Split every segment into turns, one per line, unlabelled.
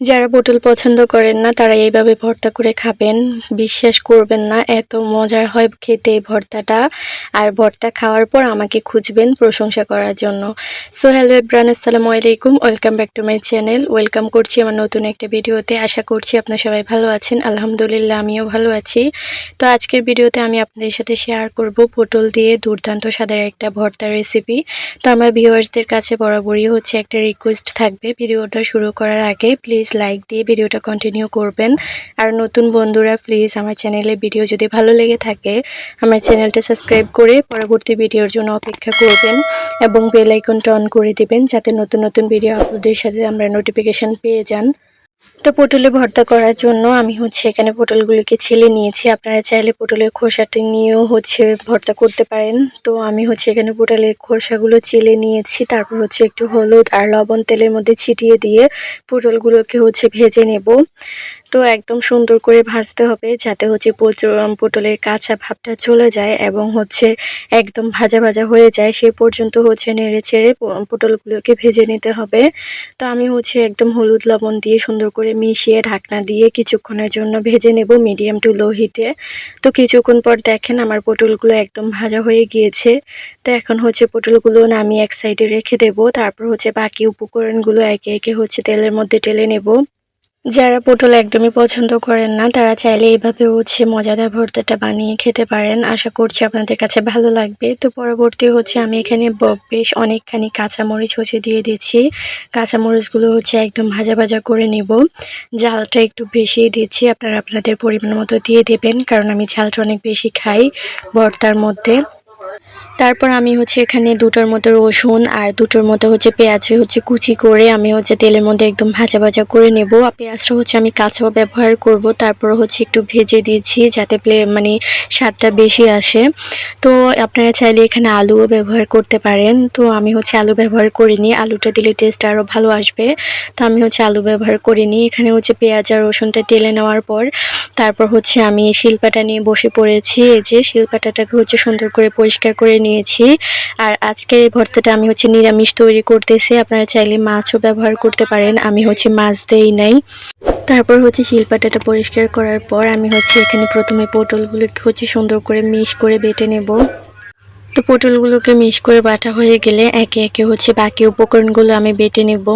যারা পটল পছন্দ করেন না, তারা এইভাবে ভর্তা করে খাবেন। বিশ্বাস করবেন না, এত মজার হয় খেতে এই ভর্তাটা। আর ভর্তা খাওয়ার পর আমাকে খুঁজবেন প্রশংসা করার জন্য। সো, হ্যালো এব্রান আসসালামু আলাইকুম। Welcome back to my channel. Welcome করছি আমার নতুন একটা ভিডিওতে। আশা করছি আপনার সবাই ভালো আছেন। আলহামদুলিল্লাহ, আমিও ভালো আছি। তো আজকের ভিডিওতে আমি আপনাদের সাথে শেয়ার করব পটল দিয়ে দুর্দান্ত স্বাদের একটা ভর্তা রেসিপি তো আমার ভিউয়ার্সদের কাছে বরাবরই হচ্ছে একটা রিকোয়েস্ট থাকবে। ভিডিওটা শুরু করার আগে প্লিজ লাইক দিয়ে ভিডিওটা কন্টিনিউ করবেন। আর নতুন বন্ধুরা প্লিজ আমার চ্যানেলে ভিডিও যদি ভালো লেগে থাকে, আমার চ্যানেলটা সাবস্ক্রাইব করে পরবর্তী ভিডিওর জন্য অপেক্ষা করবেন এবং বেল আইকনটা অন করে দেবেন, যাতে নতুন নতুন ভিডিও আপলোডের সাথে আমরা নোটিফিকেশান পেয়ে যান। তো পটলে ভর্তা করার জন্য আমি হচ্ছে এখানে পটলগুলিকে ছেলে নিয়েছি। আপনারা চাইলে পটলের খোসাটি নিয়েও হচ্ছে ভর্তা করতে পারেন। তো আমি হচ্ছে এখানে পটলের খোসাগুলো ছেলে নিয়েছি। তারপর হচ্ছে একটু হলুদ আর লবণ তেলের মধ্যে ছিটিয়ে দিয়ে পটলগুলোকে হচ্ছে ভেজে নেব। তো একদম সুন্দর করে ভাজতে হবে যাতে হচ্ছে পটলের কাঁচা ভাবটা চলে যায় এবং হচ্ছে একদম ভাজা ভাজা হয়ে যায়। সে পর্যন্ত হচ্ছে নেড়ে ছেড়ে পটলগুলোকে ভেজে নিতে হবে। তো আমি হচ্ছে একদম হলুদ লবণ দিয়ে সুন্দর করে মিশিয়ে ঢাকনা দিয়ে কিছুক্ষণের জন্য ভেজে নেব মিডিয়াম টু লো হিটে। তো কিছুক্ষণ পর দেখেন আমার পটলগুলো একদম ভাজা হয়ে গিয়েছে। তো এখন হচ্ছে পটলগুলো নামিয়ে এক সাইডে রেখে দেব। তারপর হচ্ছে বাকি উপকরণগুলো একে একে হচ্ছে তেলের মধ্যে টেলে নেব। যারা পটল একদমই পছন্দ করেন না, তারা চাইলে এইভাবে হচ্ছে মজাদার ভর্তাটা বানিয়ে খেতে পারেন। আশা করছি আপনাদের কাছে ভালো লাগবে। তো পরবর্তী হচ্ছে আমি এখানে বেশ অনেকখানি কাঁচামরিচ হচ্ছে দিয়ে দিচ্ছি। কাঁচামরিচগুলো হচ্ছে একদম ভাজা ভাজা করে নেব। ঝালটা একটু বেশি দিচ্ছি, আপনারা আপনাদের পরিমাণ মতো দিয়ে দেবেন, কারণ আমি ঝালটা অনেক বেশি খাই ভর্তার মধ্যে। তারপর আমি হচ্ছে এখানে দুটোর মতো রসুন আর দুটোর মতো হচ্ছে পেঁয়াজ হচ্ছে কুচি করে আমি হচ্ছে তেলের মধ্যে একদম ভাজা ভাজা করে নেব। পেঁয়াজটা হচ্ছে আমি কাঁচাও ব্যবহার করব, তারপর হচ্ছে একটু ভেজে দিয়েছি যাতে মানে স্বাদটা বেশি আসে। তো আপনারা চাইলে এখানে আলুও ব্যবহার করতে পারেন। তো আমি হচ্ছে আলু ব্যবহার করিনি, আলুটা দিলে টেস্ট আরও ভালো আসবে। তো আমি হচ্ছে আলু ব্যবহার করিনি, এখানে হচ্ছে পেঁয়াজ আর রসুনটা তেলে নেওয়ার পর। তারপর হচ্ছে আমি শিলপাটা নিয়ে বসে পড়েছি, এই যে শিলপাটাটাকে হচ্ছে সুন্দর করে পরিষ্কার করে নিয়েছি। আর আজকের এই ভর্তাটা আমি হচ্ছে নিরামিষ তৈরি করতেছি। আপনারা চাইলে মাছও ব্যবহার করতে পারেন। আমি হচ্ছে মাছ দেই নাই। তারপর হচ্ছে শিলপাটাটা পরিষ্কার করার পর আমি হচ্ছে এখানে প্রথমে পটলগুলোকে হচ্ছে সুন্দর করে মিশ করে বেটে নেব। তো পটলগুলোকে মিশ করে বাটা হয়ে গেলে একে একে হচ্ছে বাকি উপকরণগুলো আমি বেটে নেব।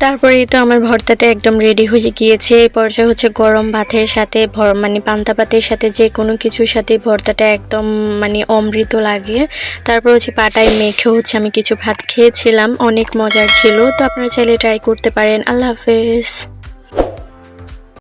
তারপরেই তো আমার ভর্তাটা একদম রেডি হয়ে গিয়েছে। এই পর্যায়ে হচ্ছে গরম ভাতের সাথে ভর- মানে পান্তা ভাতের সাথে যে কোনো কিছুর সাথে ভর্তাটা একদম মানে অমৃত লাগে। তারপর হচ্ছে পাটায় মেখে হচ্ছে আমি কিছু ভাত খেয়েছিলাম। অনেক মজার ছিল। তো আপনারা চাইলে ট্রাই করতে পারেন। আল্লাহ হাফেজ।